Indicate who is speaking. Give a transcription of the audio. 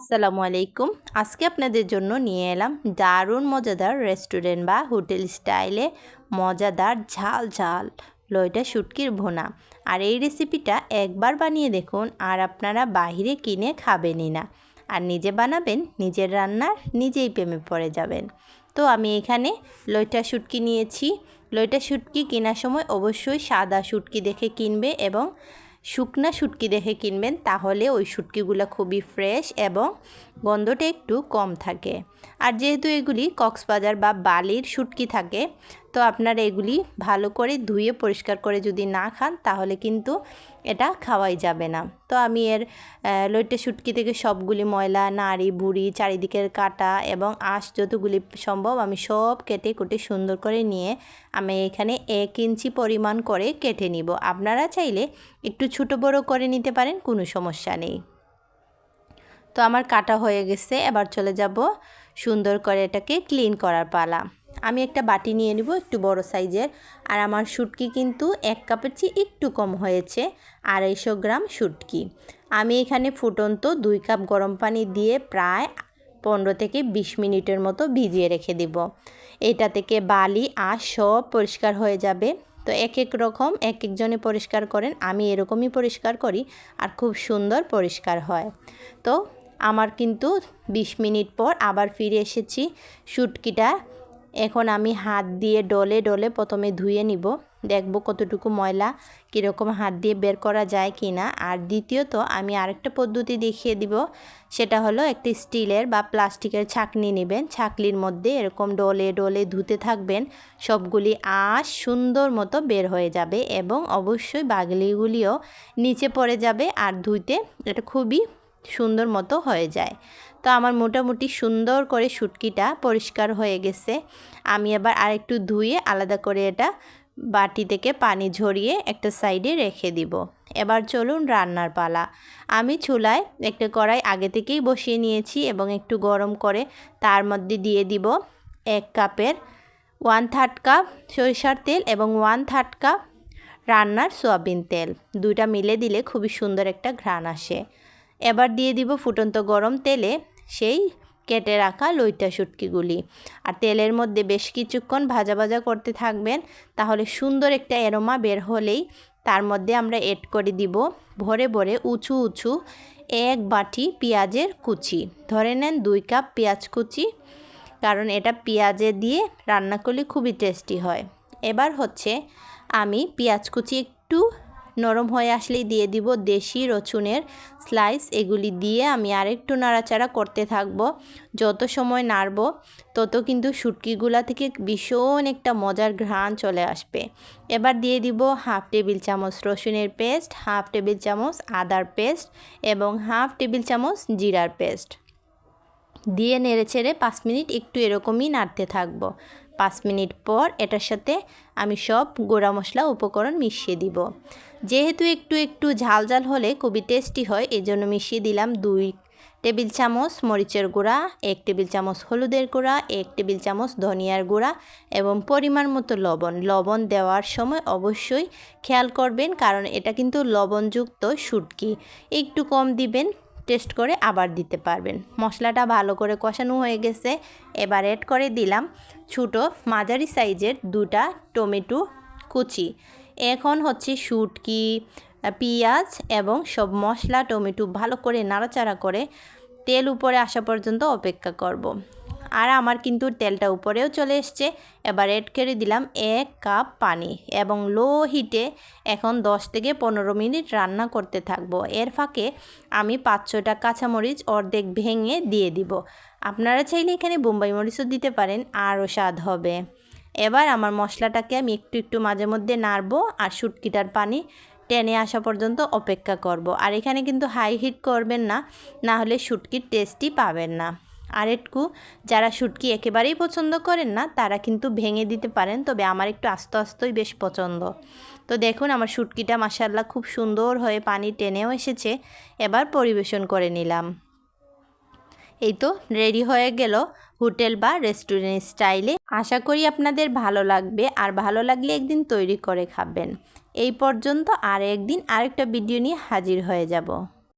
Speaker 1: আসসালামু আলাইকুম। আজকে আপনাদের জন্য নিয়ে এলাম দারুণ মজাদার রেস্টুরেন্ট বা হোটেল স্টাইলে মজাদার ঝাল ঝাল লইটা শুটকির ভোনা। আর এই রেসিপিটা একবার বানিয়ে দেখুন আর আপনারা বাহিরে কিনে খাবেনই না। আর নিজে বানাবেন, নিজের রান্নার নিজেই প্রেমে পড়ে যাবেন। তো আমি এখানে লইটা শুটকি নিয়েছি। লইটা শুটকি কেনার সময় অবশ্যই সাদা শুটকি দেখে কিনবে এবং শুকনা শুটকি দেখে কিনবেন, তাহলে ওই শুটকিগুলো খুবই ফ্রেশ এবং গন্ধটা একটু কম থাকে। আর যেহেতু এগুলি কক্সবাজার বা বালির শুটকি থাকে তো আপনারা এগুলি ভালো করে ধুয়ে পরিষ্কার করে যদি না খান, তাহলে কিন্তু এটা খাওয়াই যাবে না। তো আমি এর লইটে শুটকি থেকে সবগুলি ময়লা, নাড়ি, বুড়ি, চারিদিকের কাটা এবং আঁশ যতগুলি সম্ভব আমি সব কেটে কুটে সুন্দর করে নিয়ে আমি এখানে এক ইঞ্চি পরিমাণ করে কেটে নিব। আপনারা চাইলে একটু ছোটো বড়ো করে নিতে পারেন, কোনো সমস্যা নেই। তো আমার কাটা হয়ে গেছে, এবার চলে যাব সুন্দর করে এটাকে ক্লিন করার পালা। আমি একটা বাটি নিয়ে নিব একটু বড় সাইজের। আর আমার শুটকি কিন্তু এক কাপের চেয়ে একটু কম হয়েছে, আড়াইশো গ্রাম শুটকি। আমি এখানে ফুটন্ত দুই কাপ গরম পানি দিয়ে প্রায় পনেরো থেকে বিশ মিনিটের মতো ভিজিয়ে রেখে দিব। এটা থেকে বালি আঁশ সব পরিষ্কার হয়ে যাবে। তো এক এক রকম এক একজনে পরিষ্কার করেন, আমি এরকমই পরিষ্কার করি আর খুব সুন্দর পরিষ্কার হয়। তো আমার কিন্তু ২০ মিনিট পর আবার ফিরে এসেছি, শুটকিটা এখন আমি হাত দিয়ে ডলে ডলে প্রথমে ধুয়ে নিব। দেখব কতটুকু ময়লা কীরকম হাত দিয়ে বের করা যায় কি না আর দ্বিতীয়ত আমি আরেকটা পদ্ধতি দেখিয়ে দিব। সেটা হলো একটি স্টিলের বা প্লাস্টিকের ছাকনি নেবেন। ছাকলির মধ্যে এরকম ডলে ডলে ধুতে থাকবেন। সবগুলি আঁশ সুন্দর মতো বের হয়ে যাবে এবং অবশ্যই বাগলিগুলিও নিচে পড়ে যাবে। আর ধুইতে এটা খুবই সুন্দর মতো হয়ে যায়। তো আমার মোটামুটি সুন্দর করে শুটকিটা পরিষ্কার হয়ে গেছে। আমি আবার আরেকটু ধুয়ে আলাদা করে এটা বাটি থেকে পানি ঝরিয়ে একটা সাইডে রেখে দিব। এবার চলুন রান্নার পালা। আমি চুলায় একটা কড়াই আগে থেকেই বসিয়ে নিয়েছি এবং একটু গরম করে তার মধ্যে দিয়ে দিব এক কাপের ওয়ান থার্ড কাপ সরিষার তেল এবং ওয়ান থার্ড কাপ রান্নার সোয়াবিন তেল। দুইটা মিলে দিলে খুবই সুন্দর একটা ঘ্রাণ আসে। এবার দিয়ে দিব ফুটন্ত গরম তেলে সেই কেটে রাখা লইটা শুটকিগুলি। আর তেলের মধ্যে বেশ কিছুক্ষণ ভাজা ভাজা করতে থাকবেন, তাহলে সুন্দর একটা এরোমা বের হলেই তার মধ্যে আমরা এড করে দিব ভরে ভরে উঁচু উঁচু এক বাটি পেঁয়াজের কুচি। ধরে নেন দুই কাপ পেঁয়াজ কুচি, কারণ এটা পেঁয়াজে দিয়ে রান্না করলে খুবই টেস্টি হয়। এবার হচ্ছে আমি পেঁয়াজ কুচি একটু নরম হয়ে আসলেই দিয়ে দিব দেশি রসুনের স্লাইস। এগুলি দিয়ে আমি আরেকটু নাড়াচাড়া করতে থাকব। যত সময় নাড়ব, তত কিন্তু শুটকিগুলা থেকে ভীষণ একটা মজার ঘ্রাণ চলে আসবে। এবার দিয়ে দিব হাফ টেবিল চামচ রসুনের পেস্ট, হাফ টেবিল চামচ আদার পেস্ট এবং হাফ টেবিল চামচ জিরার পেস্ট। দিয়ে নেড়ে ছেড়ে পাঁচ মিনিট একটু এরকমই নাড়তে থাকব। পাঁচ মিনিট পর এটার সাথে আমি সব গোড়া মশলা উপকরণ মিশিয়ে দিব। যেহেতু একটু একটু ঝাল ঝাল হলে খুবই টেস্টি হয় এই জন্য মিশিয়ে দিলাম দুই টেবিল চামচ মরিচের গুঁড়া, এক টেবিল চামচ হলুদের গুঁড়া, এক টেবিল চামচ ধনিয়ার গুঁড়া এবং পরিমাণ মতো লবণ। লবণ দেওয়ার সময় অবশ্যই খেয়াল করবেন, কারণ এটা কিন্তু লবণযুক্ত শুটকি। একটু কম দিবেন, টেস্ট করে আবার দিতে পারবেন। মশলাটা ভালো করে কষানো হয়ে গেছে, এবার অ্যাড করে দিলাম ছোটো মাঝারি সাইজের দুটা টমেটো কুচি। এখন হচ্ছে শুটকি, পেঁয়াজ এবং সব মশলা, টমেটো ভালো করে নাড়াচাড়া করে তেল উপরে আসা পর্যন্ত অপেক্ষা করব। আর আমার কিন্তু তেলটা উপরেও চলে এসছে। এবার এড করে দিলাম এক কাপ পানি এবং লো হিটে এখন 10 থেকে পনেরো মিনিট রান্না করতে থাকব। এর ফাঁকে আমি পাঁচ ছটা কাঁচামরিচ অর্ধেক ভেঙে দিয়ে দিব। আপনারা চাইলে এখানে বোম্বাই মরিচও দিতে পারেন, আরও স্বাদ হবে। এবার আমার মশলাটাকে আমি একটু একটু মাঝে মধ্যে নাড়বো আর শুটকিটার পানি টেনে আসা পর্যন্ত অপেক্ষা করব। আর এখানে কিন্তু হাই হিট করবেন না না হলে শুটকির টেস্টই পাবেন না। আর একটু, যারা শুটকি একেবারেই পছন্দ করেন না, তারা কিন্তু ভেঙে দিতে পারেন, তবে আমার একটু আস্তে আস্তেই বেশ পছন্দ। তো দেখুন, আমার শুটকিটা মাসাল্লাহ খুব সুন্দর হয়ে পানি টেনেও এসেছে। এবার পরিবেশন করে নিলাম। এই তো রেডি হয়ে গেল হোটেল বা রেস্টুরেন্ট স্টাইলে আশা করি আপনাদের ভালো লাগবে, আর ভালো লাগলে একদিন তৈরি করে খাবেন। এই পর্যন্ত আর একদিন আরেকটা ভিডিও নিয়ে হাজির হয়ে যাব।